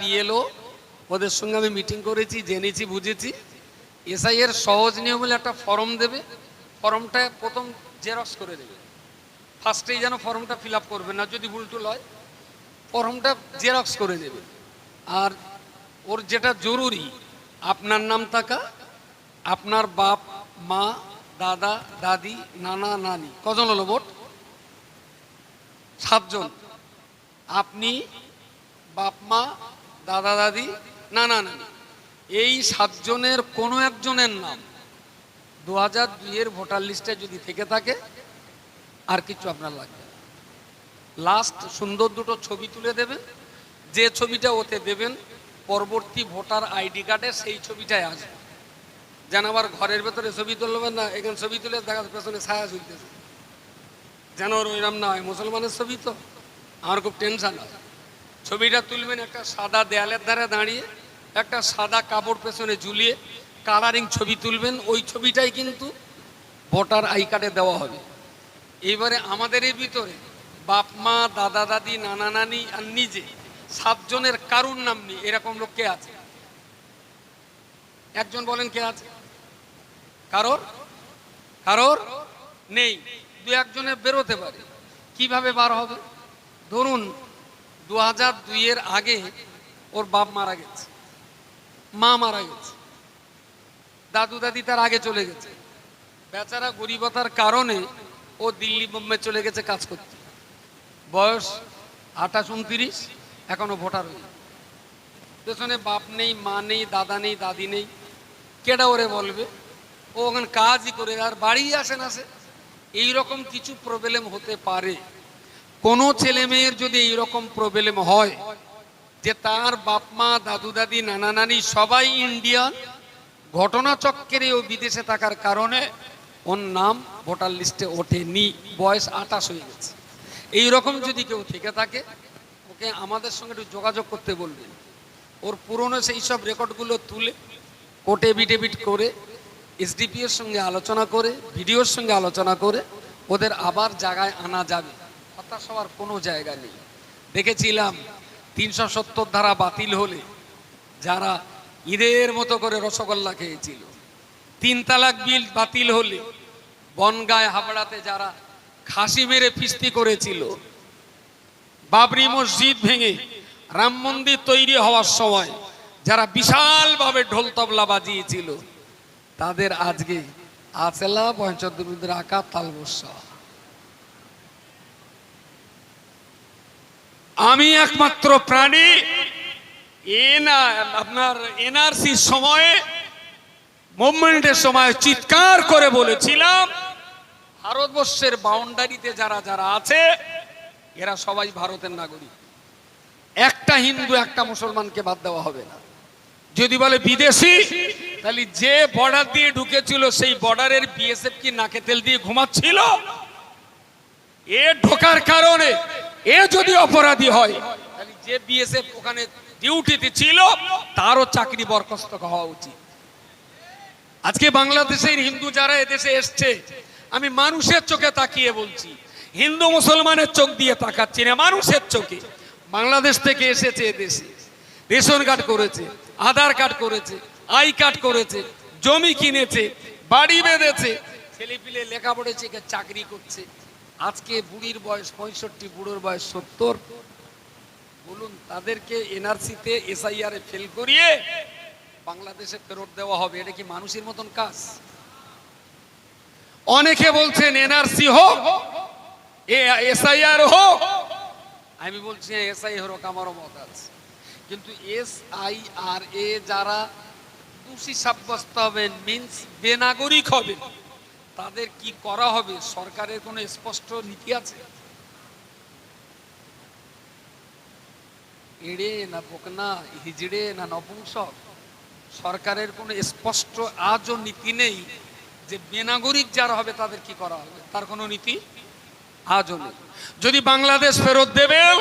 BLO ওদের সঙ্গে আমি মিটিং করেছি, জেনেছি, বুঝেছি। এসআই এর সহজ নিয়ম হলে একটা ফর্ম দেবে ফর্মটা প্রথম জেরক্স করে দেবে। ফার্স্টেই যেন ফর্মটা ফিল আপ করবে, না যদি ভুলটুল হয় ফর্মটা জেরক্স করে দেবে। আর ওর যেটা জরুরি, আপনার নাম থাকা, আপনার বাপ, মা, দাদা, দাদি, নানা, নানি, কজন হলো ভোট সাতজন। আপনি বাপ, মা দাদা, দাদি? না না না এই সাতজনের কোনো একজনের নাম দু হাজার দুইয়ের ভোটার লিস্টে যদি থেকে থাকে, আর কিছু আপনার লাগবে লাস্ট সুন্দর দুটো ছবি তুলে দেবেন। যে ছবিটা ওতে দেবেন, পরবর্তী ভোটার আইডি কার্ডে সেই ছবিটাই আসবে। যেন আবার ঘরের ভেতরে ছবি তুলবেন না, এখানে ছবি তুলে দেখা পেছনে ছায়া ঝুলতেছে। যেন ওইরকম না হয়, মুসলমানের ছবি তো। আমার খুব টেনশন আছে ছবিটা তুলবেন একটা সাদা দেয়ালের ধারে দাঁড়িয়ে, একটা সাদা কাপড় পেছনে ঝুলিয়ে কালারিং ছবি তুলবেন। ওই ছবিটাই কিন্তু ভোটার আই কার্ডে দেওয়া হবে। এইবারে আমাদের এই ভিতরে বাপ, মা, দাদা, দাদি, নানা, নানি আর নিজে সাতজনের কারুর নাম নেই, এরকম লোক কে আছে? একজন বলেন কে আছে? কারোর? কারোর নেই। দু একজনের বেরোতে পারে। কীভাবে বার হবে? ধরুন দু হাজার দুইয়ের আগে ওর বাপ মারা গেছে। মা মারা গেছে। দাদু দাদি তার আগে চলে গেছে। বেচারা গরিবতার কারণে ও দিল্লি, বোম্বে চলে গেছে কাজ করতে। বয়স আঠাশ, উনত্রিশ, এখনও ভোটার হয়ে পেছনে বাপ নেই, মা নেই, দাদা নেই, দাদি নেই। কেডা ওরে বলবে? ও ওখানে কাজই করে, আর বাড়ি আসে না সে। এইরকম কিছু প্রবলেম হতে পারে। কোনো ছেলে মেয়ের যদি এইরকম প্রবলেম হয় যে তার বাপ মা দাদু দাদি নানা নানি সবাই ইন্ডিয়ান ঘটনাচক্রে ও বিদেশে থাকার কারণে ওর নাম ভোটার লিস্টে ওঠেনি, বয়স আটাশ হয়ে গেছে। এই রকম যদি কেউ থেকে থাকে, ওকে আমাদের সঙ্গে একটু যোগাযোগ করতে বলবেন। ওর পুরনো সেই সব রেকর্ডগুলো তুলে কোর্টে এভিডেভিট করে এসডিপি এর সঙ্গে আলোচনা করে, ভিডিওর সঙ্গে আলোচনা করে, ওদের আবার জায়গায় আনা যাবে। হতাশ হওয়ার কোনো জায়গা নেই। দেখেছিলাম তিনশো সত্তর ধারা বাতিল হলে যারা ঈদের মতো করে রসগোল্লা খেয়েছিল, তিন তালাক বিল বাতিল হলে বনগায় হাবড়াতে যারা খাসি মেরে ফিস্তি করেছিল, বাবরি মসজিদ ভেঙে রাম মন্দির তৈরি হওয়ার সময় যারা বিশালভাবে ঢোল তবলা বাজিয়েছিল, তাদের আজকে আচেলা পঞ্চদুরুদের আঁকা তালবস্যা। আমি একমাত্র প্রাণী। আপনার এনআরসির সময়ে, মুভমেন্টের সময় চিৎকার করে বলেছিলাম, ভারতবর্ষের বাউন্ডারিতে যারা যারা আছে, এরা সবাই ভারতের নাগরিক। একটা হিন্দু, একটা মুসলমানকে বাদ দেওয়া হবে না। যদি বলে বিদেশি, তাহলে যে বর্ডার দিয়ে ঢুকেছিল, সেই বর্ডারের বিএসএফ কি নাকে তেল দিয়ে ঘুমাচ্ছিল? এ ঢোকার কারণে এ যদি অপরাধী হয় যে বিএসএফ ওখানে ডিউটিতে ছিল, তারও চাকরি বরখাস্ত হওয়া উচিত। আজকে বাংলাদেশের হিন্দু যারা এদেশে এসছে, আমি মানুষের চোখে তাকিয়ে বলছি, হিন্দু মুসলমানের চোখ দিয়ে তাকাচ্ছি না, মানুষের চোখে। বাংলাদেশ থেকে এসেছে এদেশে। রেশন কার্ড করেছে, আধার কার্ড করেছে, আই কার্ড করেছে, জমি কিনেছে, বাড়ি বেঁধেছে। ছেলে পিলে লেখা পড়েছে চাকরি করছে। আজকে বুড়ির বয়স পঁয়ষট্টি, বুড়োর বয়স সত্তর। বলুন, তাদেরকে এনআরসিতে এসআইআর ফেল করিয়ে বাংলাদেশে ফেরত দেওয়া হবে। এটা কি মানুষের মতন কাজ? অনেকে বলছেন এনআরসি হোক এসআইআর হোক। আমি বলছি এসআই হোক, আমারও মত আছে। কিন্তু এস আই আর এ যারা দোষী সাব্যস্ত হবেন মিন্স বেনাগরিক হবেন। তাদের কি করা হবে? সরকারের কোনো স্পষ্ট নীতি আছে? এড়ে না বকনা, হিজড়ে না নপুংসক? সরকারের কোনো স্পষ্ট আজও নীতি নেই যে বেনাগরিক যারা হবে তাদের কি করা হবে? তার কোনো নীতি আজও নেই। যদি বাংলাদেশ ফেরত দেবেও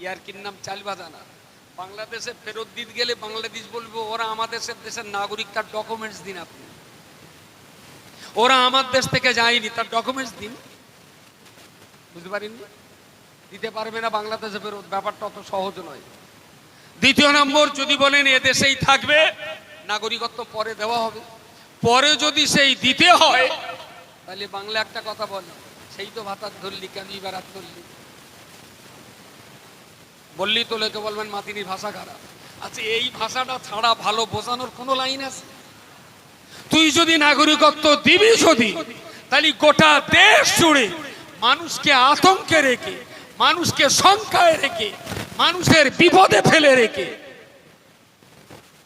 ইয়ারকির নাম? চাল বাজানা বাংলাদেশে ফেরত দিতে গেলে বাংলাদেশ বলব, ওরা আমাদের দেশের নাগরিক তার ডকুমেন্টস দিন আপনি। ওরা আমার দেশ থেকে যায়নি, তার ডকুমেন্টস দিন। বুঝতে পারেননি দিতে পারবে না বাংলাদেশে ফেরত, ব্যাপারটা অত সহজ নয়। দ্বিতীয় নম্বর, যদি বলেন এ দেশেই থাকবে, নাগরিকত্ব পরে দেওয়া হবে। পরে যদি সেই দিতে হয়, তাহলে বাংলা একটা কথা বলে, সেই তো ভাতার ধরলি কেন আর ধরলি? বললি তো লোকে বলবেন মাতিনি ভাষা খারাপ। আচ্ছা এই ভাষাটা ছাড়া ভালো বোঝানোর কোনো লাইন আছে? তুই যদি নাগরিকত্ব দিবি যদি, তাহলে গোটা দেশ জুড়ে মানুষকে আতঙ্কে রেখে, মানুষকে শঙ্কায় রেখে, মানুষের বিপদে ফেলে রেখে,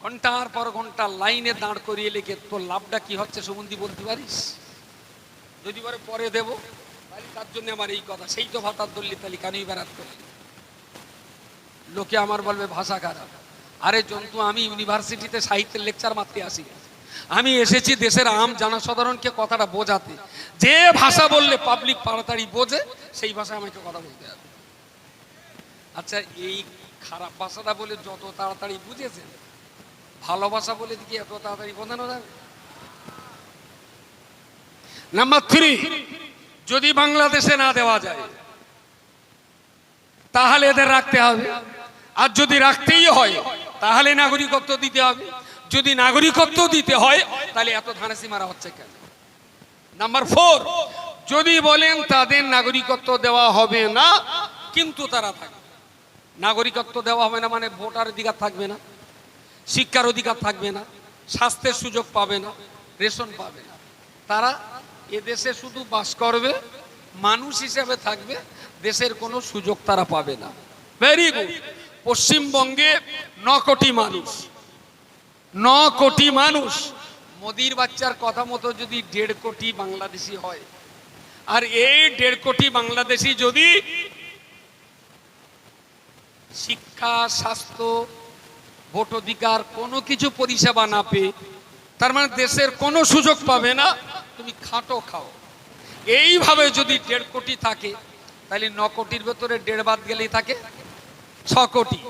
ঘণ্টার পর ঘণ্টা লাইনে দাঁড় করিয়ে লেগে তোর লাভটা কি হচ্ছে সুমন্দি বলতে পারিস? যদি বলে পরে দেব, তাহলে তার জন্য আমার এই কথা, সেই তো ভাতার দল্লি তাহলে কেনই বেড়াত করলি? লোকে আমার বলবে, ভাষা খারাপ। আরে জন্তু, আমি ইউনিভার্সিটিতে সাহিত্যের লেকচার মারতে আসি। আমি এসেছি দেশের আম জনসাধারণকে কথাটা বোঝাতে। যে ভাষা বললে পাবলিক তাড়াতাড়ি বোঝে, সেই ভাষায় আমাকে কথা বলতে হবে। আচ্ছা এই খারাপ ভাষাটা বলে যত তাড়াতাড়ি বুঝেছেন ভালোবাসা বলে কি এত তাড়াতাড়ি বোঝানো যাবে? নাম্বার থ্রি যদি বাংলাদেশে না দেওয়া যায়, তাহলে এদের রাখতে হবে। আর যদি রাখতেই হয়, তাহলে নাগরিকত্ব দিতে হবে। যদি নাগরিকত্ব দিতে হয়, তাহলে এত ধানাসি মারা হচ্ছে কেন? নাম্বার ফোর যদি বলেন তাদের নাগরিকত্ব দেওয়া হবে না, কিন্তু তারা থাকবে। নাগরিকত্ব দেওয়া হবে না মানে ভোটার অধিকার থাকবে না, শিক্ষার অধিকার থাকবে না, স্বাস্থ্যের সুযোগ পাবে না, রেশন পাবে না। তারা এদেশে শুধু বাস করবে, মানুষ হিসেবে থাকবে, দেশের কোনো সুযোগ তারা পাবে না। ভেরি গুড পশ্চিমবঙ্গে ন কোটি মানুষ। ন কোটি মানুষ। মোদির বাচ্চার কথা মতো যদি দেড় কোটি বাংলাদেশি হয়, আর এই দেড় কোটি বাংলাদেশি যদি শিক্ষা, স্বাস্থ্য, ভোট অধিকার, কোনো কিছু পরিষেবা না পেয়ে, তার মানে দেশের কোনো সুযোগ পাবে না, তুমি খাটো খাও। এইভাবে যদি দেড় কোটি থাকে, তাহলে ন কোটির ভেতরে দেড় বাদ গেলেই থাকে, ছ কোটি।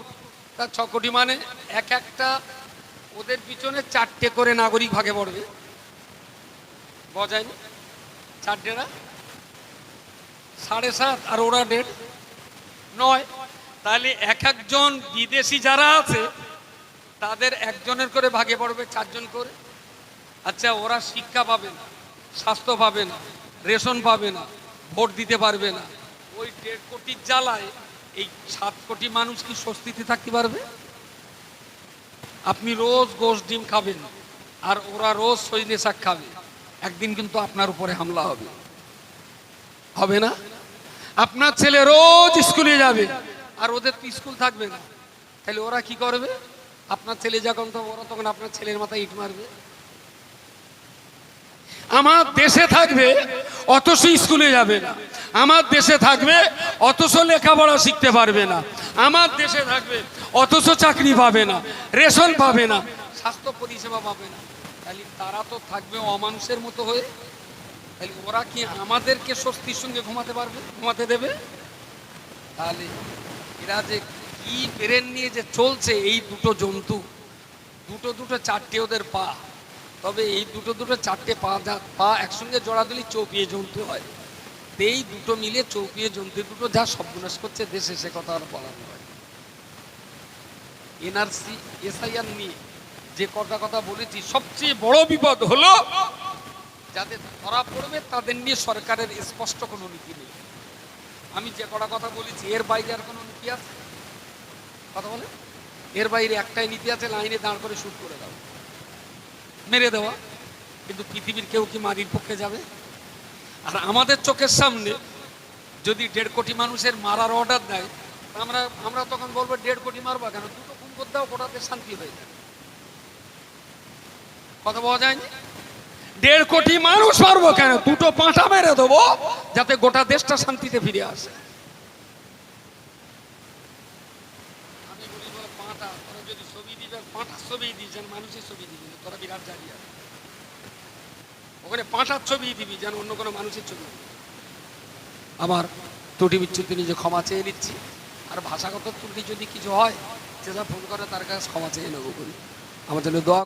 তা ছ কোটি মানে এক একটা ওদের পিছনে চারটে করে নাগরিক ভাগে পড়বে। বজায় চারটে না? সাড়ে সাত আর ওরা দেড়। নয়। তাহলে এক একজন বিদেশি যারা আছে, তাদের একজনের করে ভাগে পড়বে চারজন করে। আচ্ছা ওরা শিক্ষা পাবে না, স্বাস্থ্য পাবে না, রেশন পাবে না, ভোট দিতে পারবে না। ওই দেড় কোটির জ্বালায় এই সাত কোটি মানুষ কি স্বস্তিতে থাকতে পারবে? আপনি রোজ গোশ ডিম খাবেন আর ওরা রোজ সজনে শাক খাবে। একদিন কিন্তু আপনার উপরে হামলা হবে। হবে না? আপনার ছেলে রোজ স্কুলে যাবে আর ওদের তো স্কুল থাকবে না। তাহলে ওরা কি করবে? আপনার ছেলে যখন তো ওরা তখন আপনার ছেলের মাথায় ইট মারবে। আমার দেশে থাকবে, অথচ স্কুলে যাবে না। আমার দেশে থাকবে, অথচ লেখাপড়া শিখতে পারবে না। আমার দেশে থাকবে, অথচ চাকরি পাবে না, রেশন পাবে না, স্বাস্থ্য পরিষেবা পাবে না। তাহলে তারা তো থাকবে অমানুষের মতো হয়ে। তাহলে ওরা কি আমাদেরকে স্বস্তির সঙ্গে ঘুমাতে পারবে, ঘুমাতে দেবে? তাহলে এরা যে কি ব্রেন নিয়ে যে চলছে, এই দুটো জন্তু, দুটো দুটো চারটে ওদের পা। তবে এই দুটো দুটো চারটে পা পা একসঙ্গে জড়া দিলে চৌপিয়ে জন্তু হয়। এই দুটো মিলে চৌপিয়ে জন্তু দুটো যা সর্বনাশ করছে দেশে, সে কথা আর বলার নয়। এনআরসি, এসআইআর নিয়ে যে কটা কথা বলেছি, সবচেয়ে বড় বিপদ হলো যাদের ধরা পড়বে, তাদের নিয়ে সরকারের স্পষ্ট কোনো নীতি নেই। আমি যে কটা কথা বলেছি, এর বাইরে আর কোনো নীতি আছে? কথা বলে? এর বাইরে একটাই নীতি আছে, লাইনে দাঁড় করে শুট করে দাও। মেরে দেওয়া। কিন্তু পৃথিবীর কেউ কি মারির পক্ষে যাবে? আর আমাদের চোখের সামনে যদি দেড় কোটি মানুষের মারার অর্ডার দেয়, আমরা আমরা তখন বলব দেড় কোটি মারবা কেন? দুটো খুন করতে দাও, গোটাতে শান্তি হয়ে যায় কথা বলা যায়নি? দেড় কোটি মানুষ মারবো কেন? দুটো পাঁঠা মেরে দেবো, যাতে গোটা দেশটা শান্তিতে ফিরে আসে আমি বলি বলো পাঁঠা তোরা যদি ছবি দিবেন পাঁঠার ছবি দিয়েছেন মানুষের ছবি দিবি তোরা বিরাট জানি আর ওখানে ছবি দিবি যেন অন্য কোনো মানুষের ছবি আমার ত্রুটি বিচ্ছুতি নিজে ক্ষমা চেয়ে নিচ্ছি, আর ভাষাগত ত্রুটি যদি কিছু হয়, যে যা ফোন করে তার কাছে ক্ষমা চেয়ে নেব করি আমার জন্য দোয়া